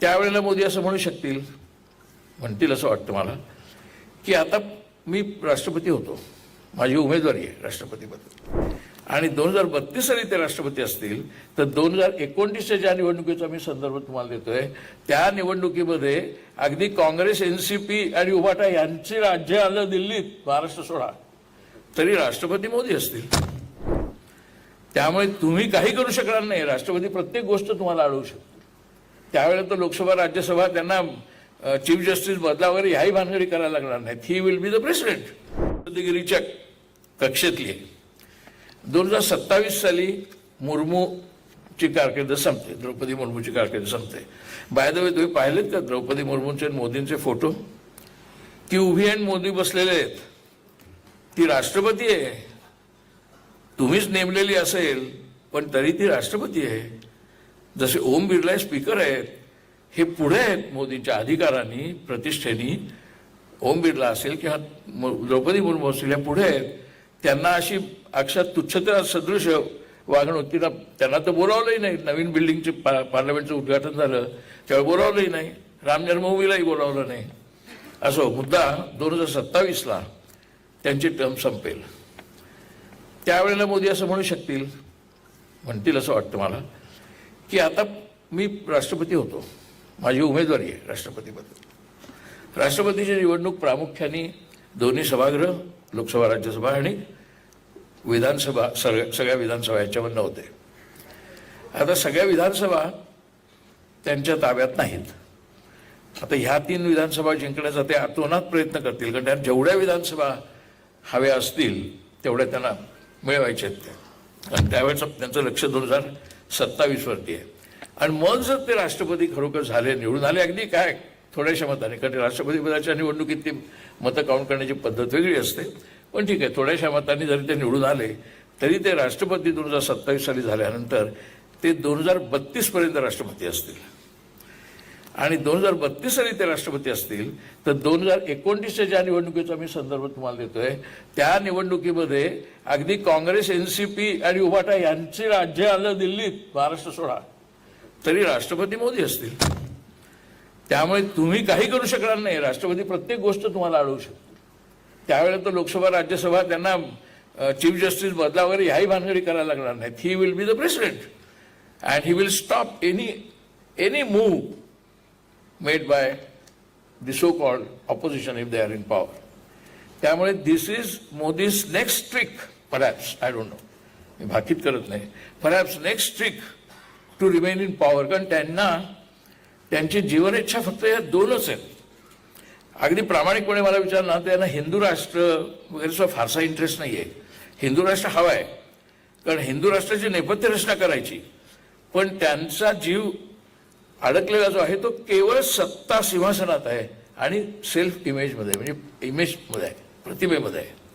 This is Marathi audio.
त्यावेळेला मोदी असं म्हणू शकतील म्हणतील असं वाटतं मला की आता मी राष्ट्रपती होतो. माझी उमेदवारी आहे राष्ट्रपतीबद्दल आणि दोन हजार बत्तीस साली ते राष्ट्रपती असतील तर दोन हजार एकोणतीसच्या ज्या निवडणुकीचा मी संदर्भ तुम्हाला देतोय त्या निवडणुकीमध्ये अगदी काँग्रेस एनसीपी आणि उभाटा यांची राज्य आलं दिल्लीत महाराष्ट्र सोडा. तरी राष्ट्रपती मोदी असतील. त्यामुळे तुम्ही काही करू शकणार नाही. राष्ट्रपती प्रत्येक गोष्ट तुम्हाला अडवू शकतो. त्यावेळेला तर लोकसभा राज्यसभा त्यांना चीफ जस्टिस बदला वगैरे ह्याही भानगडी करायला लागणार नाहीत. He will be the president गिरीच्या कक्षेतली. आहे दोन हजार सत्तावीस साली मुर्मूची कारकीर्द संपते. द्रौपदी मुर्मूची कारकीर्द संपते. बाय द वे तुम्ही पाहिलेत का द्रौपदी मुर्मूंचे आणि मोदींचे फोटो? ती उभी आणि मोदी बसलेले आहेत. ती राष्ट्रपती आहे. तुम्हीच नेमलेली असेल पण तरी ती राष्ट्रपती आहे. जसे ओम बिर्ला स्पीकर आहेत हे पुढे आहेत मोदींच्या अधिकारांनी प्रतिष्ठेनी ओम बिर्ला असेल किंवा द्रौपदी मुर्मू असतील या पुढे आहेत त्यांना अशी अक्षर तुच्छता सदृश वागणूक तिला त्यांना तर बोलावलंही नाही. नवीन बिल्डिंगचे पा पार्लमेंटचं उद्घाटन झालं त्यावेळी बोलावलंही नाही. राम जन्मभूमीलाही बोलावलं नाही. असो मुद्दा दोन हजार सत्तावीसला त्यांची टर्म संपेल. त्यावेळेला मोदी असं म्हणू शकतील म्हणतील असं वाटतं मला. की आता मी राष्ट्रपती होतो. माझी उमेदवारी आहे राष्ट्रपतीबद्दल राष्ट्रपतीची निवडणूक प्रामुख्याने दोन्ही सभागृह लोकसभा राज्यसभा आणि विधानसभा सगळ्या सगळ्या विधानसभा याच्यामधनं होते. आता सगळ्या विधानसभा त्यांच्या ताब्यात नाहीत. आता ह्या तीन विधानसभा जिंकण्याचा ते अतोनात प्रयत्न करतील कारण त्यांना जेवढ्या विधानसभा हव्या असतील तेवढ्या त्यांना मिळवायच्या आहेत त्या. आणि त्यावेळेचं त्यांचं लक्ष दोन हजार सत्तावीसवरती आहे. आणि मग जर ते राष्ट्रपती खरोखर झाले निवडून आले अगदी काय थोड्याशा मताने. कारण राष्ट्रपती पदाच्या निवडणुकीत ती मतं काउंट करण्याची पद्धत वेगळी असते. पण ठीक आहे थोड्याशा मतांनी जरी ते निवडून आले तरी ते राष्ट्रपती दोन हजार सत्तावीस साली झाल्यानंतर ते दोन हजार बत्तीसपर्यंत राष्ट्रपती असतील. आणि दोन हजार बत्तीस साली ते राष्ट्रपती असतील तर दोन हजार एकोणतीसच्या ज्या निवडणुकीचा मी संदर्भ तुम्हाला देतोय त्या निवडणुकीमध्ये अगदी काँग्रेस एनसीपी आणि उभाटा यांची राज्य आलं दिल्लीत महाराष्ट्र सोडा तरी राष्ट्रपती मोदी असतील. त्यामुळे तुम्ही काही करू शकणार नाही. राष्ट्रपती प्रत्येक गोष्ट तुम्हाला अडवू शकतो त्यावेळेला तर लोकसभा राज्यसभा त्यांना चीफ जस्टिस बदला वगैरे ह्याही भानगडी करायला लागणार नाहीत. He will be the president and he will stop any any move made by the so-called opposition if they are in power. त्यामुळे this is Modi's next trick perhaps I don't know मी भाकीत करत नाही. Perhaps next trick to remain in power कारण त्यांना त्यांची जीवनेच्छा फक्त या दोनच आहेत. अगदी प्रामाणिकपणे मला विचारलं ना त्यांना हिंदू राष्ट्र वगैरेचा फारसा इंटरेस्ट नाही आहे हिंदू राष्ट्र हवा आहे. कारण हिंदू राष्ट्राची नेपथ्य रचना करायची. पण त्यांचा जीव अडकलेला जो आहे तो केवळ सत्ता सिंहासनात आहे आणि सेल्फ इमेजमध्ये म्हणजे इमेजमध्ये आहे प्रतिमेमध्ये आहे.